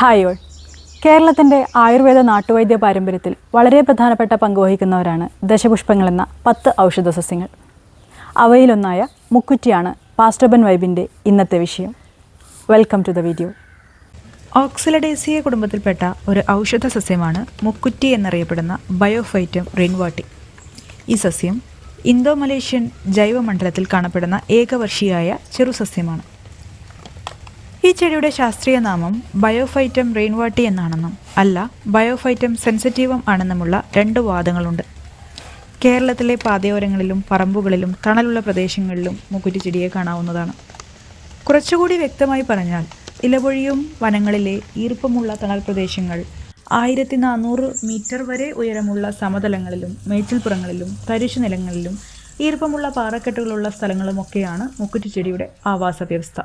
Hi all. കേരളത്തിന്റെ ആയുർവേദ നാട്ടുവൈദ്യ പാരമ്പര്യത്തിൽ വളരെ പ്രധാനപ്പെട്ട പങ്കുവഹിക്കുന്നവരാണ് ദശപുഷ്പങ്ങൾ എന്ന പത്ത് ഔഷധ സസ്യങ്ങൾ. അവയിലൊന്നായ മുക്കുറ്റിയാണ് പാസ്റ്റബൻ വൈബിന്റെ ഇന്നത്തെ വിഷയം. Welcome to the video Oxalidaceae കുടുംബത്തിൽപ്പെട്ട ഒരു ഔഷധ സസ്യമാണ് മുക്കുറ്റി എന്നറിയപ്പെടുന്ന ബയോഫൈറ്റം റിൻവാട്ടി. ഈ സസ്യം ഇന്തോ മലേഷ്യൻ ജൈവമണ്ഡലത്തിൽ കാണപ്പെടുന്ന ഏകവർഷിയായ ചെറുസസ്യമാണ് ഈ ചെടിയുടെ ശാസ്ത്രീയ നാമം ബയോഫൈറ്റം റെയിൻവാട്ടി എന്നാണെന്നും അല്ല ബയോഫൈറ്റം സെൻസിറ്റീവം ആണെന്നുമുള്ള രണ്ട് വാദങ്ങളുണ്ട്. കേരളത്തിലെ പാതയോരങ്ങളിലും പറമ്പുകളിലും തണലുള്ള പ്രദേശങ്ങളിലും മുക്കുറ്റി ചെടിയെ കാണാവുന്നതാണ്. കുറച്ചുകൂടി വ്യക്തമായി പറഞ്ഞാൽ ഇലപൊഴിയും വനങ്ങളിലെ ഈർപ്പമുള്ള തണൽ പ്രദേശങ്ങൾ ആയിരത്തി നാനൂറ് മീറ്റർ വരെ ഉയരമുള്ള സമതലങ്ങളിലും മേച്ചിൽപ്പുറങ്ങളിലും തരിശു നിലങ്ങളിലും ഈർപ്പമുള്ള പാറക്കെട്ടുകളുള്ള സ്ഥലങ്ങളുമൊക്കെയാണ് മുക്കുറ്റിച്ചെടിയുടെ ആവാസ വ്യവസ്ഥ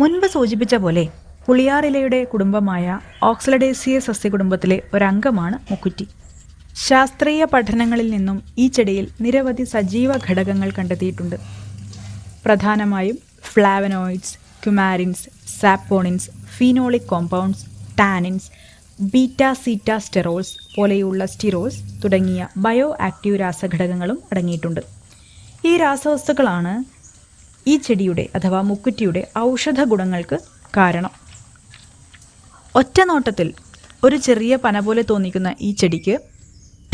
മുൻപ് സൂചിപ്പിച്ച പോലെ പുളിയാറിലയുടെ കുടുംബമായ ഓക്സലഡേസിയ സസ്യകുടുംബത്തിലെ ഒരംഗമാണ് മുക്കുറ്റി. ശാസ്ത്രീയ പഠനങ്ങളിൽ നിന്നും ഈ ചെടിയിൽ നിരവധി സജീവ ഘടകങ്ങൾ കണ്ടെത്തിയിട്ടുണ്ട്. പ്രധാനമായും flavonoids coumarins saponins phenolic compounds tannins beta sitosterols പോലെയുള്ള സ്റ്റിറോൾസ് തുടങ്ങിയ ബയോ ആക്റ്റീവ് രാസഘടകങ്ങളും അടങ്ങിയിട്ടുണ്ട്. ഈ രാസവസ്തുക്കളാണ് ഈ ചെടിയുടെ അഥവാ മുക്കുറ്റിയുടെ ഔഷധ ഗുണങ്ങൾക്ക് കാരണം. ഒറ്റ നോട്ടത്തിൽ ഒരു ചെറിയ പന പോലെ തോന്നിക്കുന്ന ഈ ചെടിക്ക്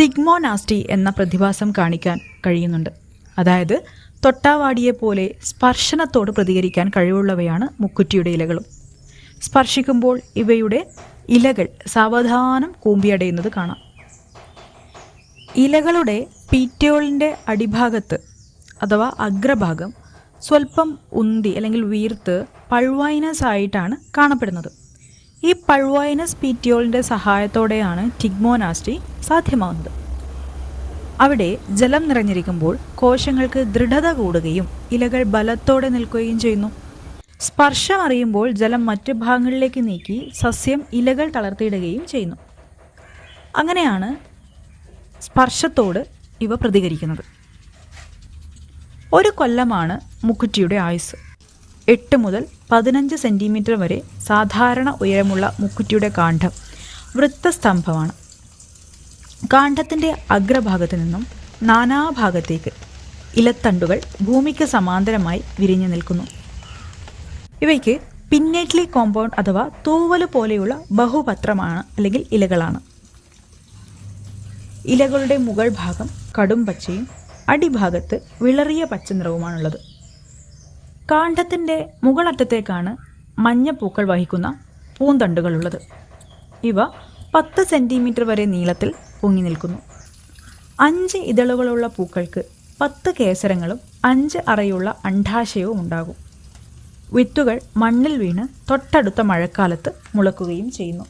തിഗ്മോനാസ്റ്റി എന്ന പ്രതിഭാസം കാണിക്കാൻ കഴിയുന്നുണ്ട്. അതായത് തൊട്ടാവാടിയെ പോലെ സ്പർശനത്തോട് പ്രതികരിക്കാൻ കഴിവുള്ളവയാണ് മുക്കുറ്റിയുടെ ഇലകളും. സ്പർശിക്കുമ്പോൾ ഇവയുടെ ഇലകൾ സാവധാനം കൂമ്പിയടയുന്നത് കാണാം. ഇലകളുടെ പീറ്റോളിന്റെ അടിഭാഗത്ത് അഥവാ അഗ്രഭാഗം സ്വല്പം ഉന്തി അല്ലെങ്കിൽ വീർത്ത് പഴുവൈനസ് ആയിട്ടാണ് കാണപ്പെടുന്നത്. ഈ പഴുവൈനസ് പീറ്റിയോളിന്റെ സഹായത്തോടെയാണ് ടിഗ്മോനാസ്റ്റി സാധ്യമാവുന്നത് അവിടെ ജലം നിറഞ്ഞിരിക്കുമ്പോൾ കോശങ്ങൾക്ക് ദൃഢത കൂടുകയും ഇലകൾ ബലത്തോടെ നിൽക്കുകയും ചെയ്യുന്നു. സ്പർശം അറിയുമ്പോൾ ജലം മറ്റു ഭാഗങ്ങളിലേക്ക് നീക്കി സസ്യം ഇലകൾ തളർത്തിയിടുകയും ചെയ്യുന്നു. അങ്ങനെയാണ് സ്പർശത്തോട് ഇവ പ്രതികരിക്കുന്നത്. ഒരു കൊല്ലമാണ് മുക്കുറ്റിയുടെ ആയുസ് എട്ട് മുതൽ പതിനഞ്ച് സെന്റിമീറ്റർ വരെ സാധാരണ ഉയരമുള്ള മുക്കുറ്റിയുടെ കാണ്ഡം വൃത്തസ്തംഭമാണ്. കാണ്ഡത്തിന്റെ അഗ്രഭാഗത്ത് നിന്നും നാനാഭാഗത്തേക്ക് ഇലത്തണ്ടുകൾ ഭൂമിക്ക് സമാന്തരമായി വിരിഞ്ഞു നിൽക്കുന്നു. ഇവയ്ക്ക് പിന്നേറ്റ്ലി കോമ്പൗണ്ട് അഥവാ തൂവൽ പോലെയുള്ള ബഹുപത്രമാണ് അല്ലെങ്കിൽ ഇലകളാണ്. ഇലകളുടെ മുകൾ ഭാഗം കടും പച്ചയും അടിഭാഗത്ത് വിളറിയ പച്ച നിറവുമാണുള്ളത് കാണ്ഡത്തിന്റെ മുകളറ്റത്തേക്കാണ് മഞ്ഞപ്പൂക്കൾ വഹിക്കുന്ന പൂന്തണ്ടുകളുള്ളത്. ഇവ പത്ത് സെന്റിമീറ്റർ വരെ നീളത്തിൽ പൊങ്ങി നിൽക്കുന്നു. അഞ്ച് ഇതളുകളുള്ള പൂക്കൾക്ക് പത്ത് കേസരങ്ങളും അഞ്ച് അറയുള്ള അണ്ഡാശയവും ഉണ്ടാകും. വിത്തുകൾ മണ്ണിൽ വീണ് തൊട്ടടുത്ത മഴക്കാലത്ത് മുളക്കുകയും ചെയ്യുന്നു.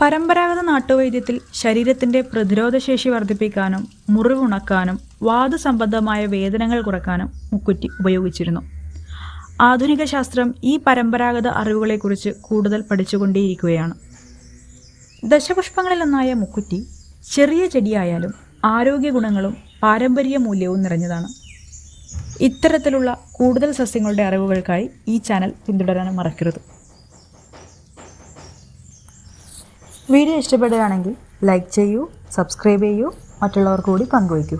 പരമ്പരാഗത നാട്ടുവൈദ്യത്തിൽ ശരീരത്തിന്റെ പ്രതിരോധശേഷി വർദ്ധിപ്പിക്കാനും മുറിവുണക്കാനും വാദസംബന്ധമായ വേദനകൾ കുറക്കാനും മുക്കുറ്റി ഉപയോഗിച്ചിരുന്നു. ആധുനിക ശാസ്ത്രം ഈ പരമ്പരാഗത അറിവുകളെക്കുറിച്ച് കൂടുതൽ പഠിച്ചുകൊണ്ടേയിരിക്കുകയാണ്. ദശപുഷ്പങ്ങളിലൊന്നായ മുക്കുറ്റി ചെറിയ ചെടിയായാലും ആരോഗ്യ ഗുണങ്ങളും പാരമ്പര്യ മൂല്യവും നിറഞ്ഞതാണ്. ഇത്തരത്തിലുള്ള കൂടുതൽ സസ്യങ്ങളുടെ അറിവുകൾക്കായി ഈ ചാനൽ പിന്തുടരാൻ മറക്കരുത്. വീഡിയോ ഇഷ്ടപ്പെടുകയാണെങ്കിൽ ലൈക്ക് ചെയ്യൂ സബ്സ്ക്രൈബ് ചെയ്യൂ മറ്റുള്ളവർക്ക് കൂടി പങ്കുവയ്ക്കൂ.